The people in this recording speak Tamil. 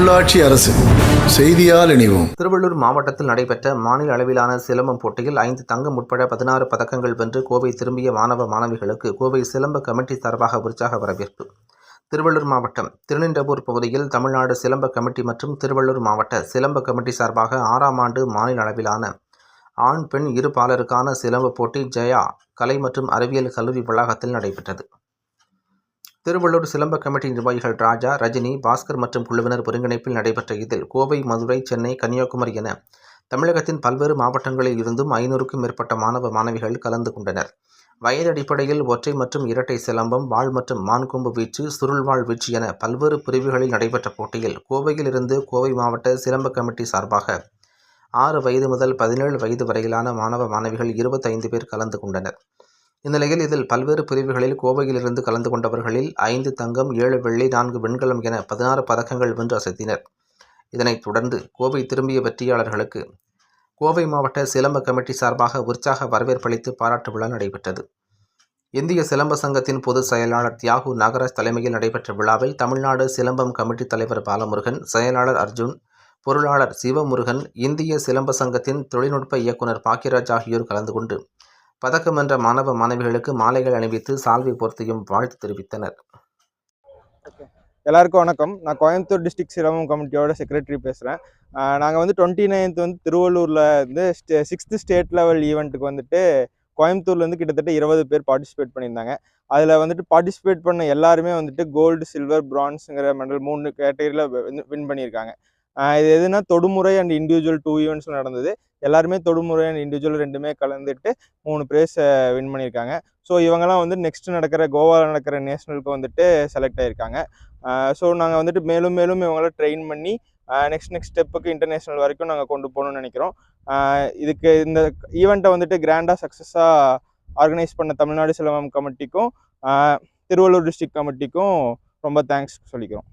உள்ளாட்சி அரசு செய்தியால் இணைவோம். திருவள்ளூர் மாவட்டத்தில் நடைபெற்ற மாநில அளவிலான சிலம்பம் போட்டியில் ஐந்து தங்கம் உட்பட பதினாறு பதக்கங்கள் வென்று கோவை திரும்பிய மாணவ மாணவிகளுக்கு கோவை சிலம்ப கமிட்டி சார்பாக உற்சாக வரவேற்பு. திருவள்ளூர் மாவட்டம் திருநின்றபூர் பகுதியில் தமிழ்நாடு சிலம்ப கமிட்டி மற்றும் திருவள்ளூர் மாவட்ட சிலம்ப கமிட்டி சார்பாக ஆறாம் ஆண்டு மாநில அளவிலான ஆண் பெண் இரு பாலருக்கான சிலம்ப போட்டி ஜெயா கலை மற்றும் அறிவியல் கல்லூரி வளாகத்தில் நடைபெற்றது. திருவள்ளூர் சிலம்ப கமிட்டி நிர்வாகிகள் ராஜா ரஜினி பாஸ்கர் மற்றும் குழுவினர் ஒருங்கிணைப்பில் நடைபெற்ற இதில் கோவை மதுரை சென்னை கன்னியாகுமரி என தமிழகத்தின் பல்வேறு மாவட்டங்களில் இருந்தும் ஐநூறுக்கும் மேற்பட்ட மாணவ மாணவிகள் கலந்து கொண்டனர். வயது அடிப்படையில் ஒற்றை மற்றும் இரட்டை சிலம்பம் வாழ் மற்றும் மான்கொம்பு வீச்சு சுருள்வாழ் வீச்சு என பல்வேறு பிரிவுகளில் நடைபெற்ற போட்டியில் கோவையில் இருந்து கோவை மாவட்ட சிலம்ப கமிட்டி சார்பாக ஆறு வயது முதல் பதினேழு வயது வரையிலான மாணவ மாணவிகள் இருபத்தைந்து பேர் கலந்து கொண்டனர். இந்நிலையில் இதில் பல்வேறு பிரிவுகளில் கோவையிலிருந்து கலந்து கொண்டவர்களில் ஐந்து தங்கம் ஏழு வெள்ளி நான்கு வெண்கலம் என பதினாறு பதக்கங்கள் வென்று அசைத்தினர். இதனைத் தொடர்ந்து கோவை திரும்பிய வெற்றியாளர்களுக்கு கோவை மாவட்ட சிலம்ப கமிட்டி சார்பாக உற்சாக வரவேற்பளித்து பாராட்டு விழா நடைபெற்றது. இந்திய சிலம்ப சங்கத்தின் பொதுச் செயலாளர் தியாகு நாகராஜ் தலைமையில் நடைபெற்ற விழாவில் தமிழ்நாடு சிலம்பம் கமிட்டி தலைவர் பாலமுருகன் செயலாளர் அர்ஜுன் பொருளாளர் சிவமுருகன் இந்திய சிலம்ப சங்கத்தின் தொழில்நுட்ப இயக்குனர் பாக்கியராஜ் ஆகியோர் கலந்து கொண்டு பதக்கம் வென்ற மாணவ மாணவிகளுக்கு மாலைகள் அணிவித்து சால்வை போர்த்தியும் வாழ்த்து தெரிவித்தனர். எல்லாருக்கும் வணக்கம். நான் கோயம்புத்தூர் டிஸ்ட்ரிக்ட் சிரமம் கமிட்டியோட செக்ரட்டரி பேசுகிறேன் நாங்கள் வந்து டுவெண்ட்டி நைன்த் வந்து திருவள்ளூரில் வந்து ஸ்டே சிக்ஸ்த்து ஸ்டேட் லெவல் ஈவெண்ட்டுக்கு வந்துட்டு கோயம்புத்தூர்லேருந்து கிட்டத்தட்ட இருபது பேர் பார்ட்டிசிபேட் பண்ணியிருந்தாங்க. அதில் வந்துட்டு பார்ட்டிசிபேட் பண்ண எல்லாருமே வந்துட்டு கோல்டு சில்வர் பிரான்ஸுங்கிற மெடல் மூணு கேட்டகரியில் வின் பண்ணியிருக்காங்க. இது எதுனா தொடுமுறை அண்ட் இண்டிவிஜுவல் டூ ஈவெண்ட்ஸ் நடந்தது. எல்லாருமே தொடுமுறை அண்ட் இண்டிவிஜுவல் ரெண்டுமே கலந்துட்டு மூணு ப்ரைஸ் வின் பண்ணியிருக்காங்க. ஸோ இவங்கெல்லாம் வந்து நெக்ஸ்ட் நடக்கிற கோவாவில் நடக்கிற நேஷனலுக்கு வந்துட்டு செலக்ட் ஆகியிருக்காங்க ஸோ நாங்கள் வந்துட்டு மேலும் மேலும் இவங்களாம் ட்ரெயின் பண்ணி நெக்ஸ்ட் நெக்ஸ்ட் ஸ்டெப்புக்கு இன்டர்நேஷ்னல் வரைக்கும் நாங்கள் கொண்டு போகணும்னு நினைக்கிறோம். இதுக்கு இந்த ஈவெண்ட்டை வந்துட்டு கிராண்டாக சக்ஸஸாக ஆர்கனைஸ் பண்ண தமிழ்நாடு சிலம்பம் கமிட்டிக்கும் திருவள்ளூர் டிஸ்ட்ரிக்ட் கமிட்டிக்கும் ரொம்ப தேங்க்ஸ் சொல்லிக்கிறோம்.